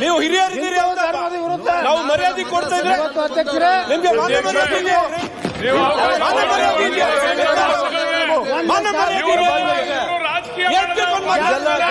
ನೀವು? ಹಿರಿಯರಿದ್ದೀರಿ ಅಂತ. ನಾವು ಮರ್ಯಾದೆ ಕೊಡ್ತಾ ಇದ್ರೆ ನಿಮ್ಗೆ ಮಾನ ಮರ್ಯಾದೆ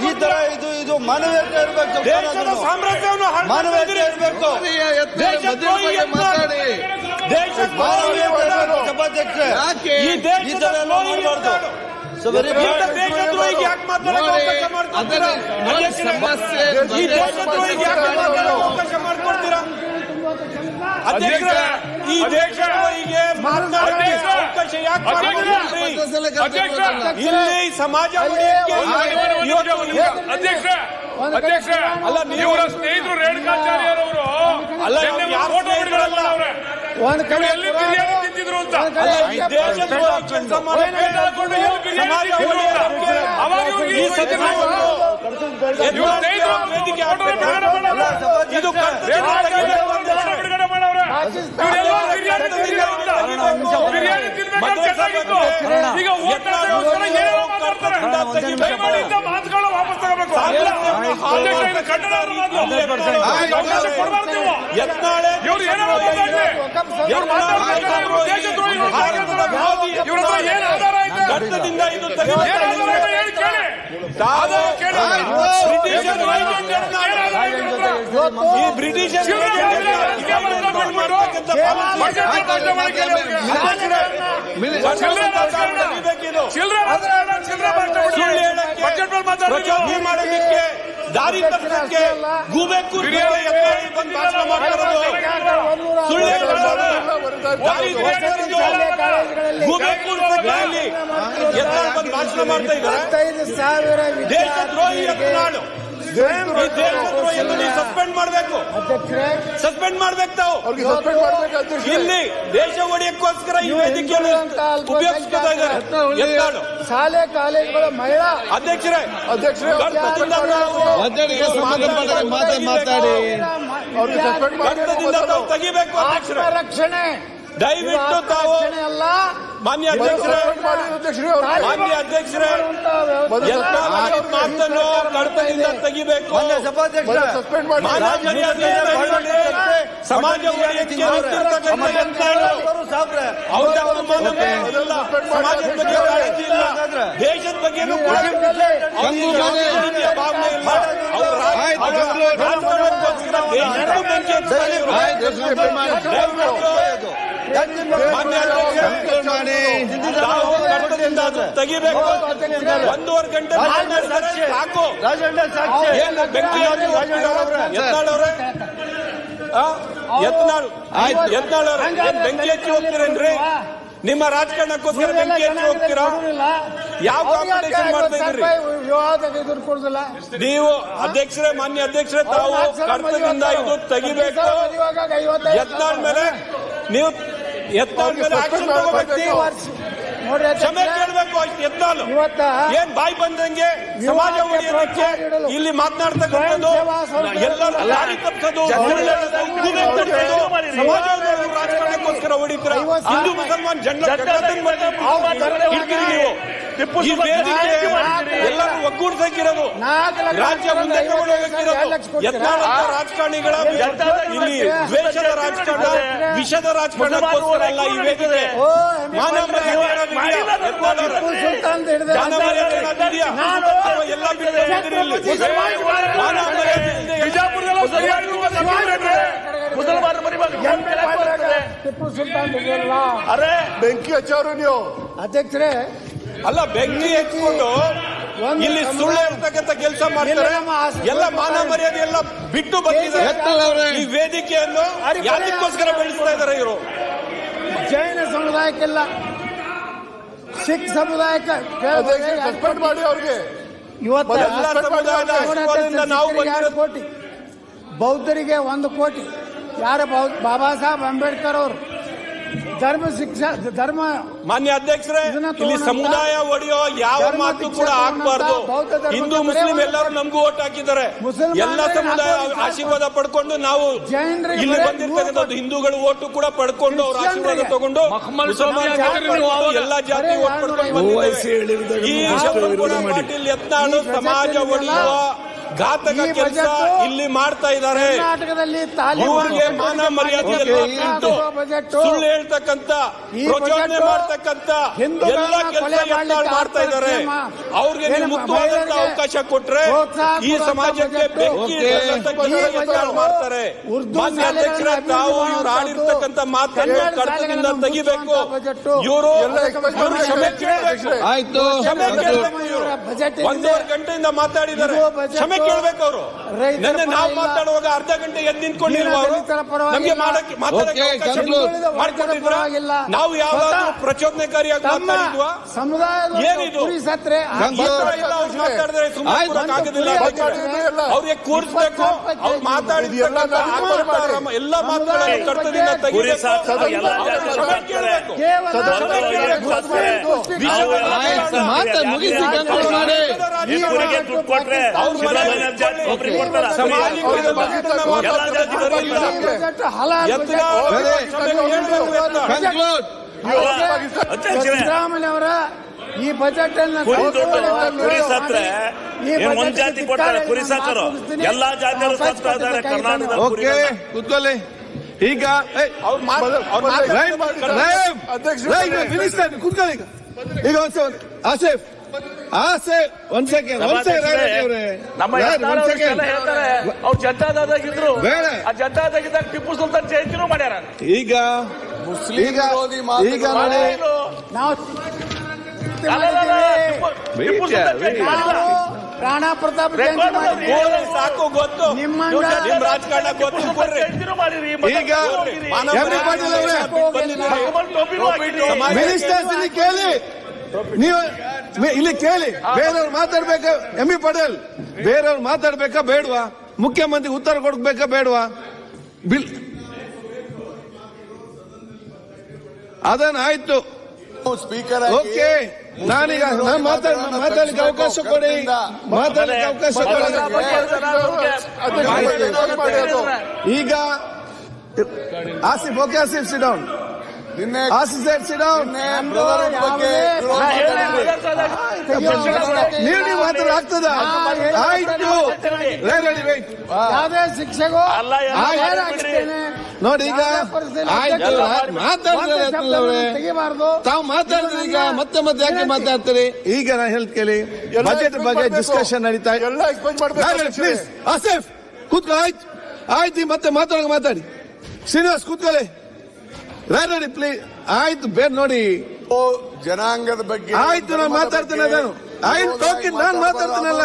ಈ ತರ ಇದು ಇದು ಮಾನವೀಯತೆ ಇರಬೇಕು ಸಾಮ್ರಾಜ್ಯವನ್ನು ಮಾನವೀಯತೆ ಇರಬೇಕು. ದೇಶದ್ರೋಹಿ ಸಭಾಧ್ಯಕ್ಷ ಈ ತರ ಎಲ್ಲ ಮಾಡಬಾರ್ದು. ಈ ದೇಶದ್ರೋಹಿಗೆ ಯಾಕೆ ಅವಕಾಶ? ಇಲ್ಲಿ ಸಮಾಜ ಅಧ್ಯಕ್ಷ ಅಧ್ಯಕ್ಷ ಅಲ್ಲ, ನೀವು- ಸ್ನೇಹಿತರು ರೇಣುಕಾಚಾರ್ಯರವರು ಅಲ್ಲ, ಫೋಟೋ ಸ್ನೇಹಿತರಲ್ಲ? ಬಿಡ್ಕೊಳ್ಳಲ್ಲ ಒಂದ್ ಕಡೆ ತಿಂತಿದ್ರು ಅಂತ? ಅಲ್ಲ, ಈ ದೇಶದ್ರೋಹಿ ಕೆಲಸ ಮಾಡೋಕೆ ಹಾಕೊಂಡು ಎಲ್ಲಿ ಬಿರಿಯಾನಿ ಸಮಾಜ ತಿಂತಿದ್ರು ಅಂತ. ಉಳಿಯೋಕೆ ಅವಾಗ ಇವ್ರಿಗೆ ಈ ಈ ವೈದ್ಯರು ಸದನವನ್ನು ಇವ್ರ ಸ್ನೇಹಿತರು ವೇದಿಕೆ ಫೋಟೋ ಬಿಡುಗಡೆ ಮಾಡಲ್ಲ. ಇದು ರೇಣುಕಾಚಾರ್ಯ ಅವರು ಫೋಟೋ ಬಿಡುಗಡೆ ಮಾಡವ್ರೆ. ಇವರೆಲ್ಲ ಬಿರಿಯಾನಿ ತಿಂತಿದ್ರು ಅಂತ. ಬಿರಿಯಾನಿ ತಿನ್ಬೇಕಾದ್ರೆ ಚೆನ್ನಾಗಿತ್ತು. ಈಗ ಮಾತುಗಳನ್ನ ವಾಪಸ್ ತಗೋಬೇಕು. ಈ ಬ್ರಿಟಿಷರ್ ಮಾಡೋದಕ್ಕೆ ದಾರಿ ತಪ್ಪಿಸಕ್ಕೆ ಗೂಬೆ ಕೂರ್ಕೊಂಡು ಎತ್ತಾಳಿ ಬಂದು ಭಾಷಣ ಮಾಡ್ತಿರೋದು ಸುಳ್ಳು ದಾರಿ ಬಂದು ಮಾಡ್ತಾ ಇದ್ದಾರೆ. ಇಪ್ಪತ್ತೈದು ಸಾವಿರ ಸಸ್ಪೆಂಡ್ ಮಾಡಬೇಕು? ಅಧ್ಯಕ್ಷರೇ ಸಸ್ಪೆಂಡ್ ಮಾಡ್ಬೇಕು ತಾವು. ಅವ್ರಿಗೆ ಸಸ್ಪೆಂಡ್ ಮಾಡ್ಬೇಕು ಅಧ್ಯಕ್ಷ ಇಲ್ಲಿ ದೇಶ ಒಡೆಯಕ್ಕೋಸ್ಕರ ಈ ವೇದಿಕೆಯನ್ನು ಉಪಯೋಗಿಸ್ತಾ ಇದ್ದಾರೆ? ಎತ್ತಾಳು. ಶಾಲೆ ಕಾಲೇಜುಗಳ ಮಹಿಳಾ. ಅಧ್ಯಕ್ಷರೇ ಅಧ್ಯಕ್ಷರೇ ಮಾತಾಡಿ ಅವ್ರಿಗೆ ಸಸ್ಪೆಂಡ್ ಮಾಡಬೇಕು ತೆಗಿಬೇಕು ಅಧ್ಯಕ್ಷರೇ. ರಕ್ಷಣೆ ದಯವಿಟ್ಟು ತಾವು ಮಾನ್ಯ ಅಧ್ಯಕ್ಷರೇ ಮಾನ್ಯ ಅಧ್ಯಕ್ಷರೇ ಅವ್ರ ಮಾತನ್ನು ಕಡತದಿಂದ ತೆಗಿಬೇಕು ಮಾನ್ಯ ಸಭಾಧ್ಯಕ್ಷ ಸಸ್ಪೆಂಡ್ ಮಾಡಿ ಮಾನ್ಯ ಮರ್ಯಾದೆಯಿಂದ ಹೇಳಿ, ಸಮಾಜ ಅವ್ರ ಅವಮಾನ ಸಮಾಜದ ಬಗ್ಗೆ ಕಾಳಜಿ ಇಲ್ಲ ದೇಶದ ಬಗ್ಗೆ ಭಾವನೆ ಇಲ್ಲ ಅವ್ರ ತೆಗಿಬೇಕು ಒಂದೂವರೆ ಗಂಟೆ ಸಾಕು ಏನು ಬೆಂಕಿ ಹಚ್ಚಿ ಹೋಗ್ತಿದಾರವ್ರೆ? ಯತ್ನಾಳವ್ರೆ? ಆ? ಯತ್ನಾಳ್ ಯತ್ನಾಳವ್ರೆ ಏನ್ ಬೆಂಕಿ ಹಚ್ಚಿ ಹೋಗ್ತೀರೇನ್ರಿ ನಿಮ್ಮ ರಾಜಕಾರಣಕ್ಕೋಸ್ಕರ ಬೆಂಕಿ ಹಚ್ಚಿ ಹೋಗ್ತೀರಾ ಯಾವ ಕಾಂಪಿಟೇಷನ್ ಮಾಡ್ತಾ ಇದ್ರಿ ನೀವು ಅಧ್ಯಕ್ಷರೇ ಮಾನ್ಯ ಅಧ್ಯಕ್ಷರೇ ತಾವು ಕರ್ತದಿಂದ ಇದು ತೆಗಿಬೇಕು ಎತ್ನಾಳ್ ಮೇಲೆ ನೀವು ಮೇಲೆ ಆಕ್ಷನ್ ತಗೋಬೇಕು ಕ್ಷಮೆ ಕೇಳಬೇಕು ಅಷ್ಟು ಏನ್ ಬಾಯಿ ಬಂದಂಗೆ ಸಮಾಜ ಉಳಿಯೋದಕ್ಕೆ ಇಲ್ಲಿ ಮಾತನಾಡ್ತಕ್ಕಂಥದ್ದು ಎಲ್ಲರೂ ಲಾರಿ ತಪ್ಪದು ಸುಳ್ಳು ಹೊಡಿತೀರ? ಹಿಂದೂ ಮುಸಲ್ಮಾನ್ ಜನರ ನೀವು. ಈ ವೇದಿಕೆ ಎಲ್ಲರೂ ಒಗ್ಗೂಡ್ಸಕ್ಕಿರೋದು ರಾಜ್ಯ ಮುಂದೆ ತಗೊಂಡು ಹೋಗಕ್ಕಿರೋದು ಯತ್ನಾಳಂತ ರಾಜಕಾರಣಿಗಳ ಇಲ್ಲಿ ದ್ವೇಷದ ರಾಜಕಾರಣ ವಿಷದ ರಾಜಕಾರಣ ಅಲ್ಲ ಈ ವೇದಿಕೆ. ಓ, ಮಾನ ಮರ್ಯಾದೆ ಅನ್ನೋದಿದೆಯಾ? ಸುಲ್ತಾನ್ ಹಿಡಿದ ಜ್ಞಾನ ಮರ್ಯಾದೆ ಅನ್ನೋದಿದೆಯಾ? ಎಲ್ಲ ಬಿಜಾಪುರದಲ್ಲ ಮುಸಲ್ಮಾನರು ಮರಿಬಾರ್ದು. ಟಿಪ್ಪು ಸುಲ್ತಾನ್ ಅರೆ ಬೆಂಕಿ ಹಚ್ಚೋರು ನೀವು. ಅಧ್ಯಕ್ಷರೇ ಅಲ್ಲ ಬೆಂಕಿ ಹಚ್ಕೊಂಡು ಇಲ್ಲಿ ಸುಳ್ಳು ಇರ್ತಕ್ಕಂಥ ಕೆಲಸ ಮಾಡ್ತಾರೆ. ಎಲ್ಲ ನಮ್ಮ ಆಸ್ತಿ- ಎಲ್ಲ ಮಾನ ಮರ್ಯಾದೆ ಎಲ್ಲ ಬಿಟ್ಟು ಬಂದಿದ್ದಾರೆ. ಈ ವೇದಿಕೆಯನ್ನು ಯಾರಿಗೋಸ್ಕರ ಬೆಳೆಸ್ತಾ ಇದ್ದಾರೆ ಇವರು? ಜೈನ ಸಮುದಾಯಕ್ಕೆಲ್ಲ ಸಿಖ್ ಸಮುದಾಯಕ್ಕೆ ಅಧ್ಯಕ್ಷ ಸಸ್ಪೆಂಡ್ ಮಾಡಿ ಅವ್ರಿಗೆ. ಇವತ್ತು ಎಲ್ಲ ಸಮುದಾಯದ ಆಶೀರ್ವಾದದಿಂದ ನಾವು ಬಂದಿರೋದು. ಕೋಟಿ. ಬೌದ್ಧರಿಗೆ ಒಂದು ಕೋಟಿ. ಯಾರ ಬಾಬಾ ಸಾಹೇಬ್ ಅಂಬೇಡ್ಕರ್ ಅವರು? ಧರ್ಮ ಶಿಕ್ಷಾ ಧರ್ಮ ಮಾನ್ಯ ಅಧ್ಯಕ್ಷರೇ ಇಲ್ಲಿ ಸಮುದಾಯ ಒಡೆಯೋ ಯಾವ ಮಾತು ಕೂಡ ಆಗ್ಬಾರ್ದು ಹಿಂದೂ ಮುಸ್ಲಿಂ ಎಲ್ಲರೂ ನಮಗೂ ಓಟ್ ಹಾಕಿದ್ದಾರೆ. ಎಲ್ಲ ಸಮುದಾಯ ಆಶೀರ್ವಾದ ಪಡ್ಕೊಂಡು ನಾವು ಇಲ್ಲಿ ಬಂದಿರ್ತಕ್ಕಂಥ ಬಂದಿರ್ತಕ್ಕಂಥದ್ದು ಹಿಂದೂಗಳು ಓಟು ಕೂಡ ಪಡ್ಕೊಂಡು ಅವ್ರ ಆಶೀರ್ವಾದ ತಗೊಂಡು ಎಲ್ಲ ಜಾತಿ ಓಟ್ ಪಡ್ಕೊಂಡು ಬಂದಿದ್ದೇವೆ. ಈ ಪಾಟೀಲ್ ಯತ್ನಾಳು ಸಮಾಜ ಒಡೆಯುವ ಘಾತಕ ಕೆಲಸ ಇಲ್ಲಿ ಮಾಡ್ತಾ ಇದ್ದಾರೆ. ಊರಿಗೆ ಮಾನ ಮರ್ಯಾದೆ ಸುಳ್ಳು ಹೇಳ್ತಕ್ಕಂತ ಪ್ರಚೋದನೆ ಮಾಡ್ತಕ್ಕಂತ ಎಲ್ಲ ಕೆಲಸ ಕೊಲೆ ಮಾಡ್ತಾ ಇದ್ದಾರೆ. ಅವ್ರಿಗೆ ನೀವು ಮುಕ್ತವಾದಂತ ಅವಕಾಶ ಕೊಟ್ರೆ ಈ ಸಮಾಜಕ್ಕೆ. ಬೆಂಕಿ ಮಾಡ್ತಾರೆ. ಮಾನ್ಯ ಅಧ್ಯಕ್ಷರ ತಾವು ಇವ್ರು ಆಡಿರ್ತಕ್ಕಂತ ಮಾತನ್ನು ಕಡತದಿಂದ ತೆಗಿಬೇಕು. ಇವರು ಇವರು ಕ್ಷಮೆ ಕೇಳಬೇಕು. ಕ್ಷಮೆ ಕೇಳಬೇಕು. ಇವರು ಒಂದೂವರೆ ಗಂಟೆಯಿಂದ ಮಾತಾಡಿದ್ದಾರೆ. ಕ್ಷಮೆ ಕೇಳಬೇಕು ಅವರು? ನಿನ್ನೆ ನಾವು ಮಾತಾಡುವಾಗ ಅರ್ಧ ಗಂಟೆ ಎದ್ದು ಅವರು ನಮಗೆ ಮಾಡಕ್ಕೆ ಮಾತಾಡಕ್ಕೆ. ನಾವು ಯಾವಾಗಲೂ ಪ್ರಚೋದನೆಕಾರಿಯಾಗಿ ಮಾತಾಡಿದ್ವಾ? ಸಮುದಾಯದ ಏನಿದು? ಸತ್ರೆ ಮಾತಾಡಿದ್ರೆ ಸುಮ್ಮನೆ. ಅವ್ರಿಗೆ ಕೂರಿಸ್ಬೇಕು. ಅವ್ರು ಆತ್ಮಾರಾಮ ಎಲ್ಲ ಮಾತುಗಳನ್ನು ಕರ್ತದಿಂದ ಆಯ್ತು ಮಾತ ಮುಗಿಸಿ ಕೊಟ್ರೆ ಸಿದ್ದರಾಮಯ್ಯ ಅವರ ಈ ಬಜೆಟ್ ಅನ್ನ ಕುರಿ ಸತ್ರ ಒಂದ್ ಜಾತಿ ಕೊಡ್ತಾರೆ ಕುರಿ ಸಾಕರು? ಎಲ್ಲಾ ಜಾತಿಯವರು ಸತ್ತಾ ಇದ್ದಾರೆ ಕರ್ನಾಟಕದ ಈಗ ಅಧ್ಯಕ್ಷ ಈಗ. ಆಸೇಫ್ ಆಸೇಫ್ ಒಂದ್ ಸೆಕೆಂಡ್ ಒಂದ್ ಸೆಕೆಂಡ್ ಅವ್ರೆ. ಬೇಡ. ಆ ಜನತಾದಳದಾಗಿದ್ದಾಗ ಟಿಪ್ಪು ಸುಲ್ತಾನ್ ಜಯಂತಿನೂ ಮಾಡ್ಯಾರ. ಈಗ ಈಗ ಈಗ ನೋಡಿ. ನಾವು ರಾಣಾ ಪ್ರತಾಪ್ ಸಾಕು ಗೊತ್ತು. ನಿಮ್ಮ ನಿಮ್ ರಾಜಕಾರಣ ಗೊತ್ತು ಈಗ ಪಾಟೀಲ್ ಅವರೇ. ಮಿನಿಸ್ಟರ್ಸ್ ಇಲ್ಲಿ ಕೇಳಿ. ನೀವು ಇಲ್ಲಿ ಕೇಳಿ ಬೇರೆಯವ್ರು ಮಾತಾಡ್ಬೇಕಾ? ಎಂ ಬಿ ಪಟೇಲ್ ಬೇರೆಯವ್ರು ಮಾತಾಡ್ಬೇಕಾ ಬೇಡವಾ? ಮುಖ್ಯಮಂತ್ರಿ ಉತ್ತರ ಕೊಡ್ಬೇಕಾ ಬೇಡವಾ? ಬಿಲ್ ಅದನ್ನ ಆಯ್ತು ಸ್ಪೀಕರ್ ಓಕೆ ನಾನೀಗ ನಾನು ಮಾತಾಡ ಮಾತಾಡ್ಲಿಕ್ಕೆ ಅವಕಾಶ ಕೊಡಿ. ಮಾತಾಡ್ಲಿಕ್ಕೆ ಅವಕಾಶ ಕೊಡಿ. ಈಗ Asif okay Asif sit down ನಿನ್ನೆ ಬ್ರದರ್ ಬಗ್ಗೆ ನೀವು ನೀವು ಮಾತಾಡ ಆಗ್ತದ? ಆಯ್ತು. ಯಾವುದೇ ಶಿಕ್ಷೆಗೂ ಅಲ್ಲ, ನಾನು ಮಾಡಿ ನೋಡಿ ಈಗ ಆಯ್ತು ಮಾತಾಡ್ತಾರೆ ತಾವು ಮಾತಾಡಿದ್ರೆ ಈಗ ಮತ್ತೆ ಮತ್ತೆ ಯಾಕೆ ಮಾತಾಡ್ತೀರಿ? ಈಗ ನಾ ಹೇಳ್ತ ಕೇಳಿ ಬಜೆಟ್ ಬಗ್ಗೆ ಡಿಸ್ಕಷನ್ ನಡೀತಾ ಆಸಿಫ್ ಕೂತ್ಕೊ ಆಯ್ತು. ಆಯ್ತು ಮತ್ತೆ ಮಾತಾಡೋಕೆ ಮಾತಾಡಿ. ಶ್ರೀನಿವಾಸ್ ಕೂತ್ಕೊಳ್ಳಿ ರೆಡಿ ಪ್ಲೀಸ್ ಆಯ್ತು ಬೇರೆ ನೋಡಿ. ಜನಾಂಗದ ಬಗ್ಗೆ ಆಯ್ತು ನಾನು ಮಾತಾಡ್ತೇನೆ ನಾನು. ಆಯ್ತು ಟೋಕಿನ್ ನಾನು ಮಾತಾಡ್ತೇನಲ್ಲ.